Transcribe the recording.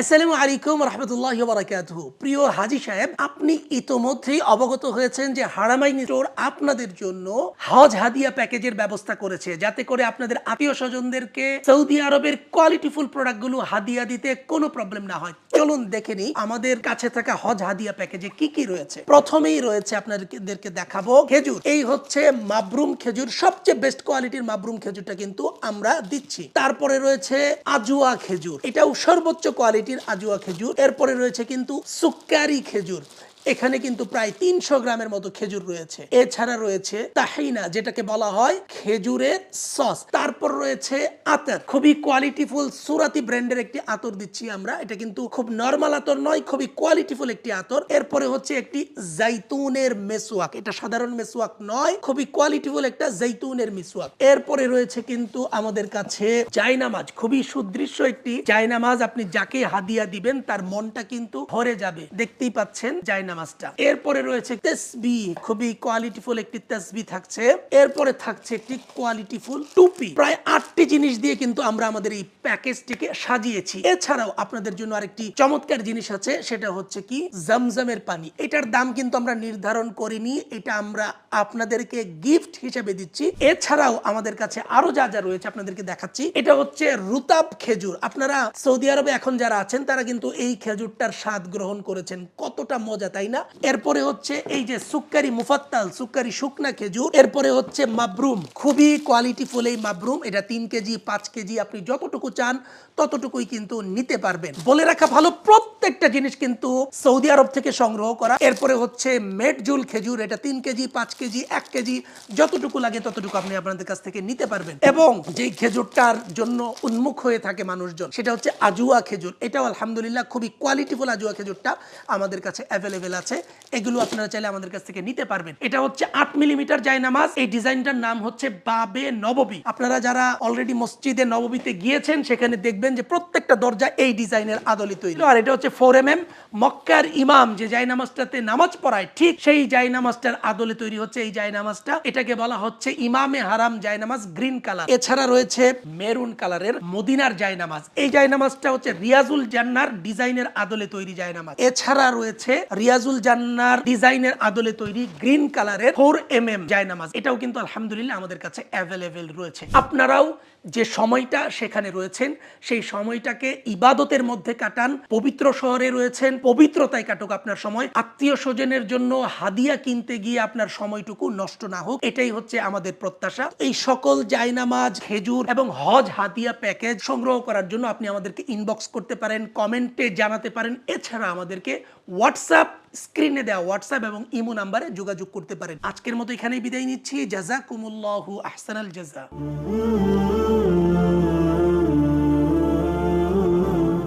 আসসালামু আলাইকুম রহমতুল্লাহ বারাকাতুহু। প্রিয় হাজি সাহেব, আপনি ইতোমধ্যেই অবগত হয়েছেন যে হারামাইন স্টোর আপনাদের জন্য হজ হাদিয়া প্যাকেজের ব্যবস্থা করেছে, যাতে করে আপনাদের আত্মীয় স্বজনদেরকে সৌদি আরবের কোয়ালিটিফুল প্রোডাক্টগুলো হাদিয়া দিতে কোনো প্রবলেম না হয়। চলুন দেখে নিই আমাদের কাছে থাকা হজ হাদিয়া প্যাকেজে কি কি রয়েছে। প্রথমেই রয়েছে আপনাদেরকে দেখাবো খেজুর। এই হচ্ছে মাবরুম খেজুর, সবচেয়ে বেস্ট কোয়ালিটির মাবরুম খেজুরটা কিন্তু আমরা দিচ্ছি। তারপরে রয়েছে আজুয়া খেজুর। এটাও সর্বোচ্চ কোয়ালিটির আজুয়া খেজুর। এরপরে রয়েছে কিন্তু সুক্কারি খেজুর। এখানে কিন্তু প্রায় তিনশো গ্রামের মতো খেজুর রয়েছে। এছাড়া রয়েছে তাহিনা, যেটাকে বলা হয় খেজুরের সস। তারপর রয়েছে আতর। খুবই কোয়ালিটিফুল সুরাতি ব্র্যান্ডের একটি আতর দিচ্ছি আমরা। এটা কিন্তু খুব নর্মাল আতর নয়, খুবই কোয়ালিটিফুল একটি আতর। এরপরে হচ্ছে একটি জাইতুনের মেসোয়াক। এটা সাধারণ মেসোয়াক নয়, খুবই কোয়ালিটিফুল একটা জাইতুনের মেসোয়াক। এরপরে রয়েছে কিন্তু আমাদের কাছে জায়নামাজ খুবই সুদৃশ্য একটি জায়নামাজ আপনি যাকে হাদিয়া দিবেন, তার মনটা কিন্তু ভরে যাবে। দেখতেই পাচ্ছেন জায়নামাজটা এরপরে রয়েছে তেসবি, খুবই কোয়ালিটিফুল একটি তেসবি থাকছে। এরপরে থাকছে একটি কোয়ালিটিফুল টুপি। প্রায় আটটি জিনিস দিয়ে কিন্তু আমরা আমাদের এই প্যাকেজটিকে সাজিয়েছি। এছাড়াও আপনাদের জন্য আরেকটি চমৎকার জিনিস আছে, সেটা হচ্ছে কি জমজমের পানি। এটার দাম কিন্তু আমরা নির্ধারণ করিনি, এটা আমরা আপনাদেরকে গিফট হিসেবে দিচ্ছি। এছাড়াও আমাদের কাছে আরও যা যা রয়েছে আপনাদেরকে দেখাচ্ছি, এটা হচ্ছে রুতাব খেজুর। আপনারা সৌদি আরবে এখন যারা আছেন, তারা কিন্তু এই খেজুরটার স্বাদ গ্রহণ করেছেন। কতটা মজা, তাই না। এরপরে হচ্ছে এই যে সুক্কারি মুফাত্তাল, সুক্কারি শুকনা খেজুর। এরপরে হচ্ছে মাবরুম। খুবই কোয়ালিটিফুল এই মাবরুম। এটা তিন কেজি, পাঁচ কেজি, আপনি যতটুকু চান, ততটুকুই কিন্তু নিতে পারবেন। বলে রাখা ভালো, প্রত্যেকটা জিনিস কিন্তু সৌদি আরব থেকে সংগ্রহ করা। এরপরে হচ্ছে মেটজুল খেজুর। এটা তিন কেজি, পাঁচ কেজি, এক কেজি, যতটুকু লাগে ততটুকু আপনি আপনাদের কাছ থেকে নিতে পারবেন। এবং যেই খেজুরটার জন্য উন্মুখ হয়ে থাকে মানুষজন, সেটা হচ্ছে আজুয়া খেজুর। এটাও আলহামদুলিল্লাহ খুবই কোয়ালিটিফুল আজুয়া খেজুরটা আমাদের কাছে অ্যাভেলেবেল আছে, এগুলো আপনারা চাইলে আমাদের কাছ থেকে নিতে পারবেন। এটা হচ্ছে আট মিলিমিটার জায়নামাজ এই ডিজাইনটার নাম হচ্ছে বাবে নববী। আপনারা যারা অলরেডি মসজিদে নববীতে গিয়েছেন, সেখানে দেখবেন যে প্রত্যেকটা দরজা এই ডিজাইনের আদলে তৈরি। আর এটা হচ্ছে ফোর এম এম মক্কার ইমাম যে জায়নামাজটাতে নামাজ পড়ায়, ঠিক সেই জায়নামাজটার আদলে তৈরি হচ্ছে এই জায়নামাজটা এটাকে বলা হচ্ছে ইমামে হারাম জায়নামাজ গ্রিন কালার। এছাড়া রয়েছে মেরুন কালারের মদিনার জায়নামাজ এই জায়নামাজটা হচ্ছে রিয়াজুল জান্নার ডিজাইনের আদলে তৈরি জায়নামাজ এছাড়া রয়েছে রিয়াজুল জান্নার ডিজাইনের আদলে তৈরি গ্রিন কালারের ফোর এম এম জায়নামাজ। এটাও কিন্তু আলহামদুলিল্লাহ আমাদের কাছে অ্যাভেলেবেল রয়েছে। আপনারাও যে সময়টা সেখানে রয়েছেন, সেই সময়টাকে ইবাদতের মধ্যে কাটান, পবিত্র শহরে রয়েছেন, পবিত্রতায় কাটুক আপনার সময়। আত্মীয় স্বজনের জন্য হাদিয়া কিনতে গিয়ে আপনার সময়টুকু নষ্ট না হোক, এটাই হচ্ছে আমাদের প্রত্যাশা। এই সকল জায়নামাজ, খেজুর এবং হজ হাদিয়া প্যাকেজ সংগ্রহ করার জন্য আপনি আমাদেরকে ইনবক্স করতে পারেন কমেন্টে জানাতে পারেন। এছাড়া আমাদেরকে হোয়াটসঅ্যাপ স্ক্রিনে দেওয়া হোয়াটসঅ্যাপ এবং ইমো নাম্বারে যোগাযোগ করতে পারেন। আজকের মতো এখানেই বিদায় নিচ্ছি। জাজা কুমুল্লাহু আহসানাল জাজা